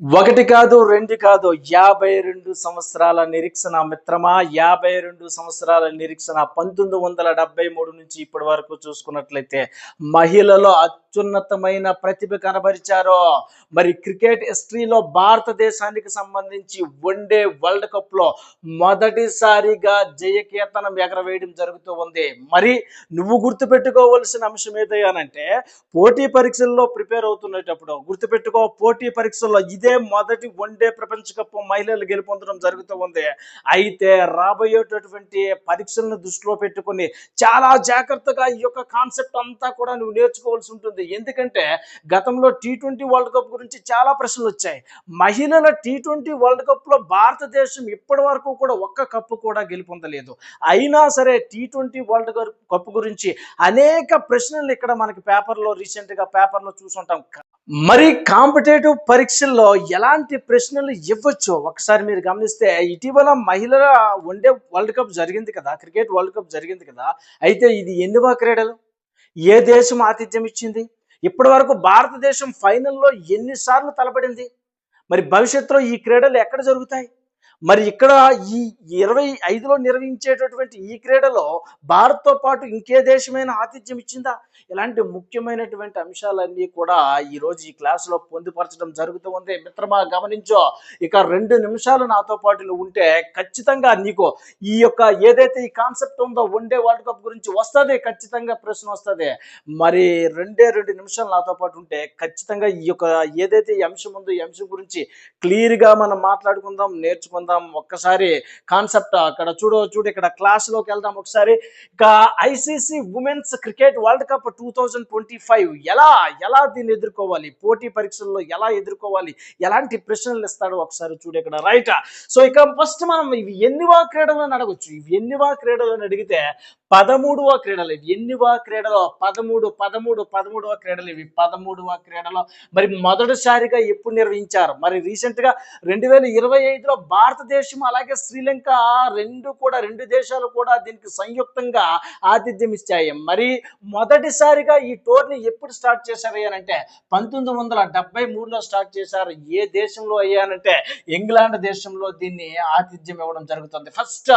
ఒకటి కాదు రెండు కాదు యాభై రెండు సంవత్సరాల నిరీక్షణ మిత్రమా? యాభై రెండు సంవత్సరాల నిరీక్షణ పంతొమ్మిది వందల డెబ్బై మూడు నుంచి ఇప్పటి వరకు చూసుకున్నట్లయితే మహిళలో అత్యున్నతమైన ప్రతిభ కనబరిచారు. మరి క్రికెట్ హిస్టరీలో భారతదేశానికి సంబంధించి వన్డే వరల్డ్ కప్లో మొదటిసారిగా కీర్తనం ఎగరవేయడం జరుగుతూ ఉంది. మరి నువ్వు గుర్తుపెట్టుకోవలసిన అంశం ఏదయ్యానంటే పోటీ పరీక్షల్లో ప్రిపేర్ అవుతున్నప్పుడు గుర్తుపెట్టుకో పోటీ పరీక్షల్లో ఇది మొదటి వన్డే ప్రపంచ కప్ మహిళలు గెలుపొందడం జరుగుతూ ఉంది. అయితే రాబోయేటటువంటి పరీక్షలను దృష్టిలో పెట్టుకొని చాలా జాగ్రత్తగా ఈ యొక్క కాన్సెప్ట్ అంతా కూడా నువ్వు నేర్చుకోవాల్సి ఉంటుంది. ఎందుకంటే గతంలో టీ ట్వంటీ వరల్డ్ కప్ గురించి చాలా ప్రశ్నలు వచ్చాయి. మహిళల టీ ట్వంటీ వరల్డ్ కప్లో భారతదేశం ఇప్పటి వరకు కూడా ఒక్క కప్పు కూడా గెలుపొందలేదు. అయినా సరే టీ ట్వంటీ వరల్డ్ కప్ గురించి అనేక ప్రశ్నలు ఇక్కడ మనకి పేపర్లో రీసెంట్గా పేపర్లో చూసుంటాం. మరి కాంపిటేటివ్ పరీక్షల్లో ఎలాంటి ప్రశ్నలు ఇవ్వచ్చు? ఒకసారి మీరు గమనిస్తే ఇటీవల మహిళల వన్డే వరల్డ్ కప్ జరిగింది కదా క్రికెట్ వరల్డ్ కప్ జరిగింది కదా అయితే ఇది ఎన్నివా క్రీడలు? ఏ దేశం ఆతిథ్యం ఇచ్చింది? ఇప్పటి వరకు భారతదేశం ఫైనల్లో ఎన్నిసార్లు తలపడింది? మరి భవిష్యత్తులో ఈ క్రీడలు ఎక్కడ జరుగుతాయి? మరి ఇక్కడ ఈ ఇరవై ఐదులో నిర్వహించేటటువంటి ఈ క్రీడలో భారత్తో పాటు ఇంకే దేశమైన ఆతిథ్యం ఇచ్చిందా? ఇలాంటి ముఖ్యమైనటువంటి అంశాలన్నీ కూడా ఈ రోజు ఈ క్లాసులో పొందుపరచడం జరుగుతూ ఉంది. మిత్రమా గమనించో. ఇక రెండు నిమిషాలు నాతో పాటు నువ్వు ఉంటే ఖచ్చితంగా నీకు ఈ యొక్క ఏదైతే ఈ కాన్సెప్ట్ ఉందో వన్డే వరల్డ్ కప్ గురించి వస్తుంది ఖచ్చితంగా ప్రశ్న వస్తుంది. మరి రెండే రెండు నిమిషాలు నాతో పాటు ఉంటే ఖచ్చితంగా ఈ యొక్క ఏదైతే ఈ అంశం ఉందో ఈ అంశం గురించి క్లియర్గా మనం మాట్లాడుకుందాం నేర్చుకుందాం. ఒక్కసారి కాన్సెప్ట్ అక్కడ చూడవచ్చు చూడు ఇక్కడ క్లాస్లోకి వెళ్దాం ఒకసారి. ఇక I C C women's cricket world cup two thousand twenty five ఎలా ఎలా దీన్ని ఎదుర్కోవాలి? పోటీ పరీక్షల్లో ఎలా ఎదుర్కోవాలి? ఎలాంటి ప్రశ్నలు ఇస్తాడో ఒకసారి చూడు ఇక్కడ రైట్ సో ఇక ఫస్ట్ మనం ఇవి ఎన్నివా క్రీడలు అని ఇవి ఎన్నివా క్రీడలు అని అడిగితే పదమూడవ క్రీడలు ఇవి. ఎన్నివ క్రీడలో? పదమూడు పదమూడు పదమూడవ క్రీడలు ఇవి. పదమూడవ క్రీడలో. మరి మొదటిసారిగా ఎప్పుడు నిర్వహించారు? మరి రీసెంట్గా రెండు వేల ఇరవై ఐదులో భారతదేశం అలాగే శ్రీలంక రెండు కూడా రెండు దేశాలు కూడా దీనికి సంయుక్తంగా ఆతిథ్యం ఇచ్చాయి. మరి మొదటిసారిగా ఈ టోర్ని ఎప్పుడు స్టార్ట్ చేశారు అయ్యానంటే పంతొమ్మిది వందల డెబ్బై మూడులో స్టార్ట్ చేశారు. ఏ దేశంలో అయ్యానంటే ఇంగ్లాండ్ దేశంలో దీన్ని ఆతిథ్యం ఇవ్వడం జరుగుతుంది. ఫస్ట్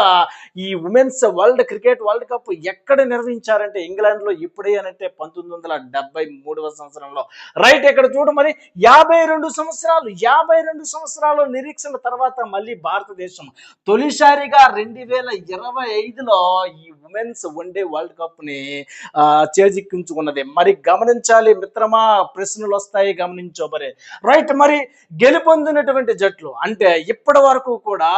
ఈ women's world cricket world cup ఎక్కడ నిర్వహించారంటే ఇంగ్లాండ్లో ఇప్పుడే అంటే పంతొమ్మిది వందల డెబ్బై మూడవ సంవత్సరంలో. రైట్ ఇక్కడ చూడు మరి యాభై రెండు సంవత్సరాలు యాభై రెండు సంవత్సరాల నిరీక్షణ తర్వాత మళ్ళీ భారతదేశం. తొలిసారిగా రెండు వేల ఇరవై ఐదులో ఈ ఉమెన్స్ వన్డే వరల్డ్ కప్ని ఆ, చేజిక్కించుకున్నది. మరి గమనించాలి మిత్రమా ప్రశ్నలు వస్తాయి గమనించోబరే రైట్ మరి గెలుపొందినటువంటి జట్లు అంటే ఇప్పటి వరకు కూడా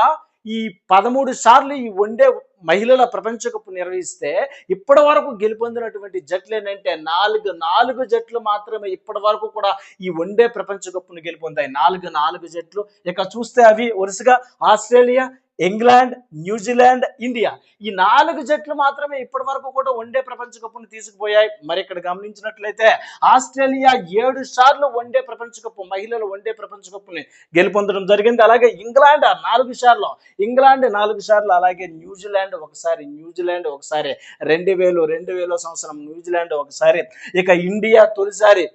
ఈ పదమూడు సార్లు ఈ వన్డే మహిళల ప్రపంచ కప్ నిర్వహిస్తే ఇప్పటి వరకు గెలుపొందినటువంటి జట్లు ఏంటంటే నాలుగు నాలుగు జట్లు మాత్రమే ఇప్పటి వరకు కూడా ఈ వన్డే ప్రపంచ కప్ను గెలుపొందాయి. నాలుగు నాలుగు జట్లు. ఇక చూస్తే అవి వరుసగా ఆస్ట్రేలియా ఇంగ్లాండ్ న్యూజిలాండ్ ఇండియా. ఈ నాలుగు జట్లు మాత్రమే ఇప్పటి వరకు కూడా వన్డే ప్రపంచ కప్పును తీసుకుపోయాయి. మరి ఇక్కడ గమనించినట్లయితే ఆస్ట్రేలియా ఏడు సార్లు వన్డే ప్రపంచ కప్పు మహిళలు వన్డే ప్రపంచ కప్పుని గెలుపొందడం జరిగింది. అలాగే ఇంగ్లాండ్ నాలుగు సార్లు ఇంగ్లాండ్ నాలుగు సార్లు అలాగే న్యూజిలాండ్ ఒకసారి న్యూజిలాండ్ ఒకసారి రెండు వేలు రెండు వేల సంవత్సరం న్యూజిలాండ్ ఒకసారి. ఇక ఇండియా తొలిసారి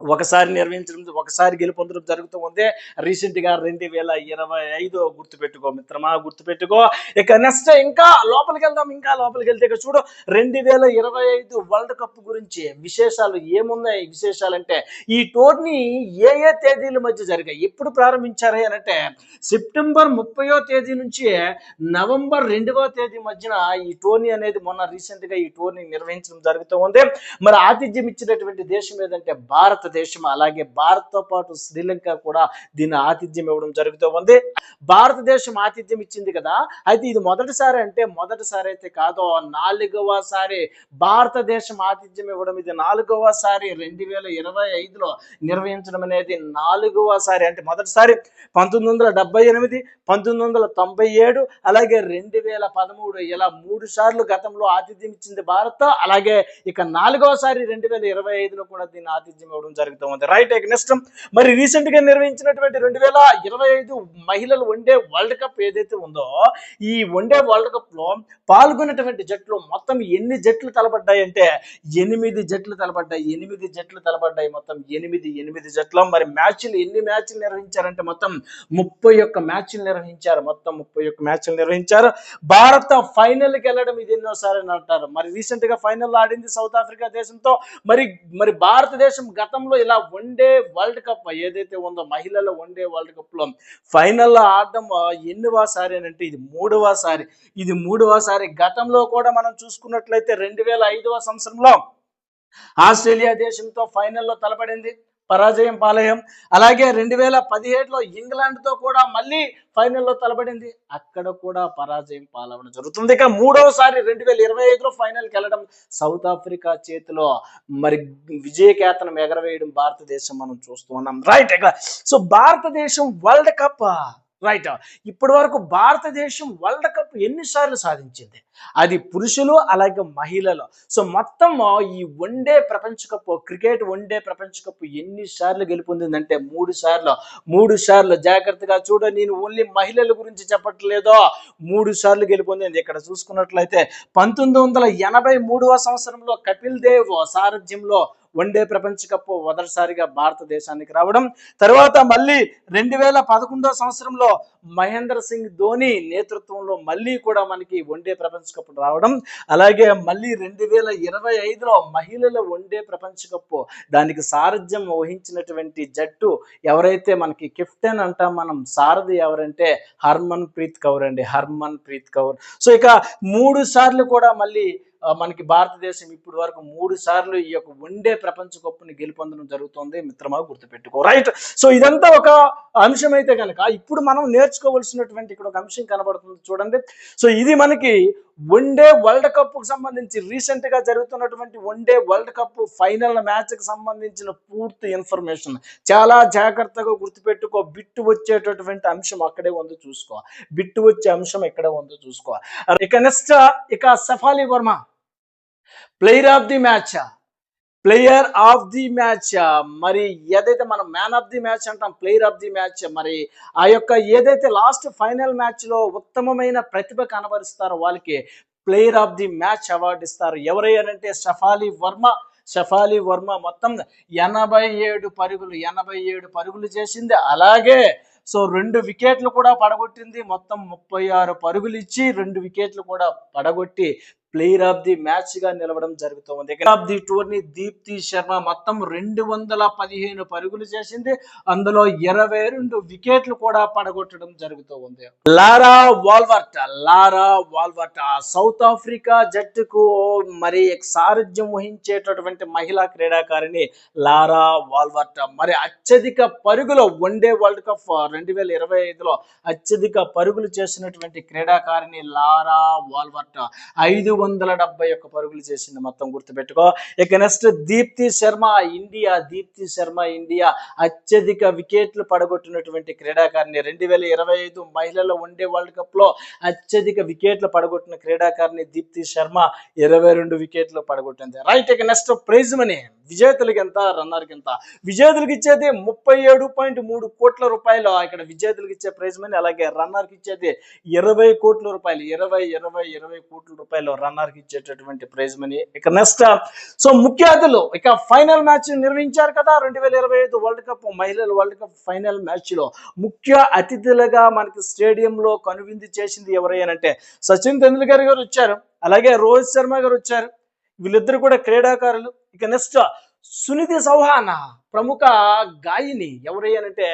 ఒకసారి నిర్వహించడం ఒకసారి గెలుపొందడం జరుగుతూ ఉంది. రీసెంట్గా రెండు వేల ఇరవై ఐదు గుర్తుపెట్టుకో మిత్రమా గుర్తుపెట్టుకో. ఇక నెక్స్ట్ ఇంకా లోపలికి వెళ్దాం ఇంకా లోపలికి వెళ్తే చూడు రెండు వేల ఇరవై ఐదు వరల్డ్ కప్ గురించి విశేషాలు ఏమున్నాయి? విశేషాలు అంటే ఈ టోర్నీ ఏ ఏ తేదీల మధ్య జరిగాయి? ఎప్పుడు ప్రారంభించారు అని అంటే సెప్టెంబర్ ముప్పయో తేదీ నుంచి నవంబర్ రెండవ తేదీ మధ్యన ఈ టోర్నీ అనేది మొన్న రీసెంట్గా ఈ టోర్నీ నిర్వహించడం జరుగుతూ ఉంది. మరి ఆతిథ్యం ఇచ్చినటువంటి దేశం ఏదంటే భారత్ భారతదేశం అలాగే భారత్తో పాటు శ్రీలంక కూడా దీన్ని ఆతిథ్యం ఇవ్వడం జరుగుతూ ఉంది. భారతదేశం ఆతిథ్యం ఇచ్చింది కదా? అయితే ఇది మొదటిసారి అంటే మొదటిసారి అయితే కాదో. నాలుగవసారి భారతదేశం ఆతిథ్యం ఇవ్వడం ఇది నాలుగవసారి రెండు వేల ఇరవై ఐదులో నిర్వహించడం అనేది నాలుగవసారి అంటే మొదటిసారి పంతొమ్మిది వందల డెబ్బై ఎనిమిది పంతొమ్మిది వందల తొంభై ఏడు అలాగే రెండు వేల పదమూడు ఇలా మూడు సార్లు గతంలో ఆతిథ్యం ఇచ్చింది భారత్. అలాగే ఇక నాలుగవసారి రెండు వేల ఇరవై ఐదులో కూడా దీన్ని ఆతిథ్యం ఇవ్వడం జరుగుతూ ఉంది. రైట్ నెక్స్ట్ మరి రీసెంట్గా నిర్వహించినటువంటి రెండు వేల ఇరవై ఐదు మహిళలు వన్డే వరల్డ్ కప్ ఏదైతే ఉందో ఈ వన్డే వరల్డ్ కప్లో పాల్గొన్నటువంటి జట్లు మొత్తం ఎన్ని జట్లు తలపడ్డాయి అంటే ఎనిమిది జట్లు తలపడ్డాయి ఎనిమిది జట్లు తలపడ్డాయి మొత్తం ఎనిమిది ఎనిమిది జట్లు. మరి మ్యాచ్లు ఎన్ని మ్యాచ్లు నిర్వహించారంటే మొత్తం ముప్పై ఒక్క మ్యాచ్లు నిర్వహించారు. మొత్తం ముప్పై ఒక్క మ్యాచ్లు నిర్వహించారు. భారత ఫైనల్కి వెళ్ళడం ఇది ఎన్నోసారి అంటారు. మరి రీసెంట్గా ఫైనల్ ఆడింది సౌత్ ఆఫ్రికా దేశంతో. మరి మరి భారతదేశం గతంలో ఇలా వన్డే వరల్డ్ కప్ ఏదైతే ఉందో మహిళల వన్డే వరల్డ్ కప్లో ఫైనల్లో ఆడడం ఎన్నివసారి అని అంటే ఇది మూడవసారి ఇది మూడవసారి గతంలో కూడా మనం చూసుకున్నట్లయితే రెండు వేల ఐదవ సంవత్సరంలో ఆస్ట్రేలియా దేశంతో ఫైనల్లో తలపడింది. పరాజయం పాలయం అలాగే రెండు వేల పదిహేడులో ఇంగ్లాండ్తో కూడా మళ్ళీ ఫైనల్లో తలపడింది. అక్కడ కూడా పరాజయం పాలవడం జరుగుతుంది. ఇక మూడవసారి రెండు వేల ఇరవై ఐదులో ఫైనల్కి వెళ్ళడం సౌత్ ఆఫ్రికా చేతిలో మరి విజయకేతనం ఎగరవేయడం భారతదేశం మనం చూస్తూ ఉన్నాం. రైట్ ఇక. సో భారతదేశం వరల్డ్ కప్. రైట్ ఇప్పటి వరకు భారతదేశం వరల్డ్ కప్ ఎన్నిసార్లు సాధించింది? అది పురుషులు అలాగే మహిళలు. సో మొత్తం ఈ వన్డే ప్రపంచ కప్ క్రికెట్ వన్డే ప్రపంచ కప్ ఎన్నిసార్లు గెలుపొందిందంటే మూడు సార్లు. మూడు సార్లు. జాగ్రత్తగా చూడ నేను ఓన్లీ మహిళల గురించి చెప్పట్లేదో. మూడు సార్లు గెలుపొందింది. ఇక్కడ చూసుకున్నట్లయితే పంతొమ్మిది వందల ఎనభై మూడవ సంవత్సరంలో కపిల్ దేవ్ సారథ్యంలో వన్డే ప్రపంచ కప్ మొదటిసారిగా భారతదేశానికి రావడం. తర్వాత మళ్ళీ రెండు వేల పదకొండవ సంవత్సరంలో మహేంద్ర సింగ్ ధోని నేతృత్వంలో మళ్ళీ కూడా మనకి వన్డే ప్రపంచ కప్ రావడం. అలాగే మళ్ళీ రెండు వేల ఇరవై ఐదులో మహిళల వన్డే ప్రపంచ కప్ దానికి సారథ్యం వహించినటువంటి జట్టు ఎవరైతే మనకి కెప్టెన్ అంటాం మనం సారథి ఎవరంటే హర్మన్ ప్రీత్ కౌర్ అండి. హర్మన్ ప్రీత్ కౌర్. సో ఇక మూడు సార్లు కూడా మళ్ళీ మనకి భారతదేశం ఇప్పటి వరకు మూడు సార్లు ఈ యొక్క వన్డే ప్రపంచ కప్పుని గెలుపొందడం జరుగుతుంది. మిత్రమా గుర్తుపెట్టుకో. రైట్ సో ఇదంతా ఒక అంశం అయితే కనుక ఇప్పుడు మనం నేర్చుకోవాల్సినటువంటి ఇక్కడ ఒక అంశం కనబడుతుంది చూడండి. సో ఇది మనకి వన్డే వరల్డ్ కప్కు సంబంధించి రీసెంట్గా జరుగుతున్నటువంటి వన్డే వరల్డ్ కప్ ఫైనల్ మ్యాచ్కి సంబంధించిన పూర్తి ఇన్ఫర్మేషన్. చాలా జాగ్రత్తగా గుర్తుపెట్టుకో. బిట్టు వచ్చేటటువంటి అంశం అక్కడే ఉందో చూసుకో. బిట్టు వచ్చే అంశం ఎక్కడే ఉందో చూసుకో. ఇక నెక్స్ట్ ఇక Shafali Verma. Player of the match player of the match. మరి ఏదైతే మనం మ్యాన్ ఆఫ్ ది మ్యాచ్ అంటాం ప్లేయర్ ఆఫ్ ది మ్యాచ్ మరి ఆ యొక్క ఏదైతే లాస్ట్ ఫైనల్ మ్యాచ్లో ఉత్తమమైన ప్రతిభ కనబరుస్తారో వాళ్ళకి player of the match award ఇస్తారు. ఎవరయ్యారంటే షఫాలి వర్మ. షఫాలి వర్మ మొత్తం ఎనభై ఏడు పరుగులు ఎనభై ఏడు పరుగులు చేసింది. అలాగే సో రెండు వికెట్లు కూడా పడగొట్టింది. మొత్తం ముప్పై ఆరు పరుగులు ఇచ్చి రెండు వికెట్లు కూడా పడగొట్టి ప్లేయర్ ఆఫ్ ది మ్యాచ్గా నిలవడం జరుగుతుంది. ఆఫ్ ది టూర్ని దీప్తి శర్మ మొత్తం రెండు వందల పదిహేను పరుగులు చేసింది. అందులో ఇరవై రెండు వికెట్లు కూడా పడగొట్టడం జరుగుతూ ఉంది Laura Wolvaardt Laura Wolvaardt South Africa జట్టుకు మరి సారథ్యం వహించేటటువంటి మహిళా క్రీడాకారిణి లారా వాల్వర్ట్. మరి అత్యధిక పరుగులు వన్డే వరల్డ్ కప్ రెండు వేల ఇరవై ఐదులో అత్యధిక పరుగులు చేసినటువంటి క్రీడాకారిణి లారా వాల్వర్ట్. ఐదు వందల డెబ్బై ఒక్క పరుగులు చేసింది మొత్తం గుర్తుపెట్టుకో. ఇక next Deepti Sharma India Deepti Sharma India అత్యధిక వికెట్లు పడగొట్టినటువంటి క్రీడాకారిణి. రెండు వేల ఇరవై ఐదు మహిళల వన్డే వరల్డ్ కప్లో అత్యధిక వికెట్లు పడగొట్టిన క్రీడాకారిణి దీప్తి శర్మ ఇరవై రెండు వికెట్లు పడగొట్టింది. రైట్ ఇక నెక్స్ట్ ప్రైజ్ మనీ. విజేతలకి ఎంత రన్నర్కి ఎంత విజేతలకు ఇచ్చేది ముప్పై ఏడు పాయింట్ మూడు కోట్ల రూపాయలు. ఇక్కడ విజేతలకు ఇచ్చే ప్రైజ్ మనీ అలాగే రన్నర్కి ఇచ్చేది ఇరవై కోట్ల రూపాయలు. ఇరవై ఇరవై ఇరవై కోట్ల రూపాయలు రన్నర్కి ఇచ్చేటటువంటి ప్రైజ్ మనీ ఇక నెక్స్ట్ సో ముఖ్య అతిథులు ఇక ఫైనల్ మ్యాచ్ నిర్వహించారు కదా రెండు వేల ఇరవై ఐదు వరల్డ్ కప్ మహిళల వరల్డ్ కప్ ఫైనల్ మ్యాచ్లో ముఖ్య అతిథులుగా మనకి స్టేడియంలో కనువిందు చేసింది ఎవరైనా సచిన్ తెందుల్కర్ గారు వచ్చారు అలాగే రోహిత్ శర్మ గారు వచ్చారు వీళ్ళిద్దరు కూడా క్రీడాకారులు. ఇక నెక్స్ట్ సునిధి చౌహాన్. ప్రముఖ గాయని ఎవరయ్యానంటే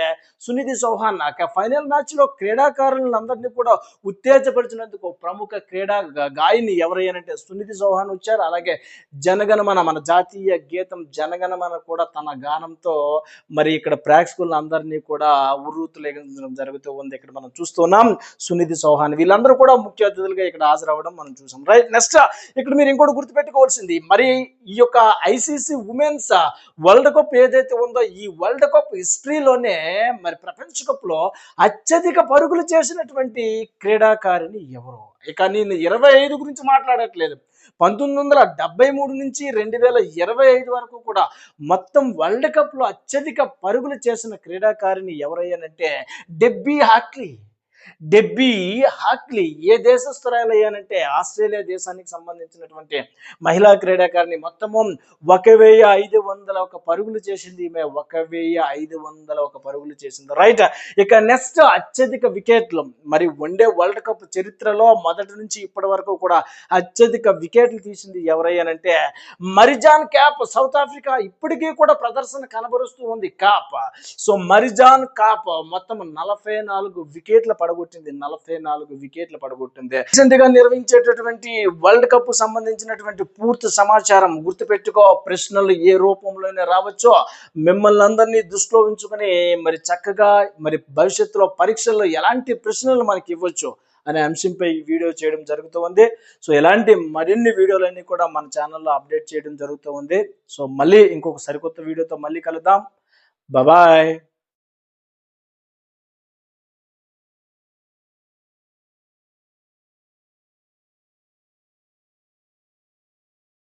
సునిధి చౌహాన్. ఫైనల్ మ్యాచ్లో క్రీడాకారులందరినీ కూడా ఉత్తేజపరిచినందుకు ప్రముఖ క్రీడా గాయని ఎవరయ్యానంటే సునిధి చౌహాన్ వచ్చారు. అలాగే జనగణమన మన జాతీయ గీతం జనగణమన కూడా తన గానంతో మరి ఇక్కడ ప్రేక్షకులందరినీ కూడా ఉర్రూతులేగించడం జరుగుతూ ఉంది. ఇక్కడ మనం చూస్తున్నాం సునిధి చౌహాన్. వీళ్ళందరూ కూడా ముఖ్య అతిథులుగా ఇక్కడ హాజరవ్వడం మనం చూసాం. రైట్ నెక్స్ట్ ఇక్కడ మీరు ఇంకోటి గుర్తుపెట్టుకోవాల్సింది. మరి ఈ యొక్క ఐసీసీ ఉమెన్స్ వరల్డ్ కప్ ఏదైతే ఏదైతే ఉందో ఈ వరల్డ్ కప్ హిస్టరీలోనే మరి ప్రపంచ కప్లో అత్యధిక పరుగులు చేసినటువంటి క్రీడాకారిణి ఎవరు? ఇక నేను ఇరవై ఐదు గురించి మాట్లాడట్లేదు. పంతొమ్మిది వందల డెబ్బై మూడు నుంచి రెండు వేల ఇరవై ఐదు వరకు కూడా మొత్తం వరల్డ్ కప్లో అత్యధిక పరుగులు చేసిన క్రీడాకారిణి ఎవరయ్యానంటే డెబ్బీ హాక్లీ డెబ్బీ హాక్లీ ఏ దేశస్థురాలయ్యానంటే ఆస్ట్రేలియా దేశానికి సంబంధించినటువంటి మహిళా క్రీడాకారిణి మొత్తము ఒక వెయ్యి ఐదు వందల ఒక పరుగులు చేసింది ఈమె. ఒక వెయ్యి ఐదు వందల ఒక పరుగులు చేసింది. రైట్. ఇక నెక్స్ట్ అత్యధిక వికెట్లు. మరి వన్డే వరల్డ్ కప్ చరిత్రలో మొదటి నుంచి ఇప్పటి వరకు కూడా అత్యధిక వికెట్లు తీసింది ఎవరయ్యానంటే మరిజాన్ క్యాప్ సౌత్ ఆఫ్రికా ఇప్పటికీ కూడా ప్రదర్శన కనబరుస్తూ ఉంది. కాప్. సో మరిజాన్ కాప్ మొత్తం నలభై నాలుగు వికెట్ల పడగొట్టింది. నలభై నాలుగు వికెట్లు పడగొట్టింది. రీసెంట్గా నిర్వహించేటటువంటి వరల్డ్ కప్ సంబంధించినటువంటి పూర్తి సమాచారం గుర్తుపెట్టుకో. ప్రశ్నలు ఏ రూపంలోనే రావచ్చో మిమ్మల్ని అందరినీ దృష్టిలో ఉంచుకొని మరి చక్కగా మరి భవిష్యత్తులో పరీక్షల్లో ఎలాంటి ప్రశ్నలు మనకి ఇవ్వచ్చు అనే అంశంపై వీడియో చేయడం జరుగుతూ ఉంది. సో ఇలాంటి మరిన్ని వీడియోలన్నీ కూడా మన ఛానల్లో అప్డేట్ చేయడం జరుగుతూ ఉంది. సో మళ్ళీ ఇంకొక సరికొత్త వీడియోతో మళ్ళీ కలుద్దాం. బాయ్